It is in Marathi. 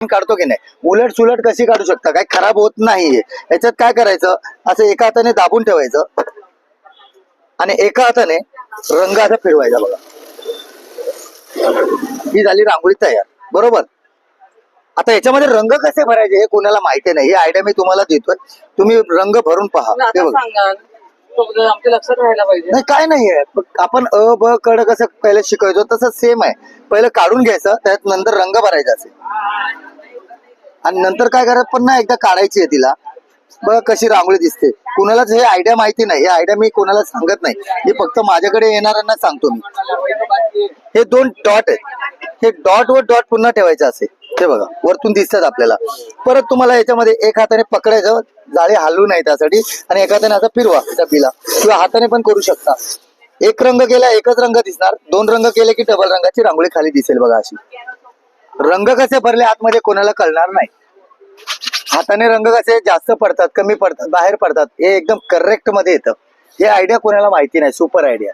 काढतो की नाही? उलट सुलट कशी काढू शकता? काही खराब होत नाहीये. याच्यात काय करायचं? असं एका हाताने दाबून ठेवायचं आणि एका हाताने रंग असा फिरवायचा बघा. ही झाली रांगोळी तयार. बरोबर? आता याच्यामध्ये रंग कसे भरायचे हे कोणाला माहिती नाही. ही आयडिया मी तुम्हाला देतोय. तुम्ही रंग भरून पहा. आता बघा. तो आमच्या लक्षात राहायला पाहिजे. नाही काय नाहीये फक्त आपण अ ब कड कसं पहिले शिकायचो तसं सेम आहे. पहिलं काढून घ्यायचं त्यात नंतर रंग भरायचा असेल. आणि नंतर काय करायचं पुन्हा एकदा काढायची आहे तिला. बघ कशी रांगोळी दिसते. कुणालाच हे आयडिया माहिती नाही. हे आयडिया मी कोणाला सांगत नाही. हे फक्त माझ्याकडे येणाऱ्यांना सांगतो मी. हे दोन डॉट आहेत. हे डॉट व डॉट पुन्हा ठेवायचं असे. हे बघा वरतून दिसतात आपल्याला. परत तुम्हाला याच्यामध्ये एक हाताने पकडायचं जाळी हलवू नाही त्यासाठी आणि एका हाताने असं फिरवा डबीला किंवा हाताने पण करू शकता. एक रंग केला एकच रंग दिसणार. दोन रंग केले की डबल रंगाची रांगोळी खाली दिसेल बघा अशी. रंग कसे भरले आतमध्ये कोणाला कळणार नाही. हाताने रंग कसे जास्त पडतात कमी पडतात बाहेर पडतात हे एकदम करेक्टमध्ये येतं. हे आयडिया कोणाला माहिती नाही सुपर आयडिया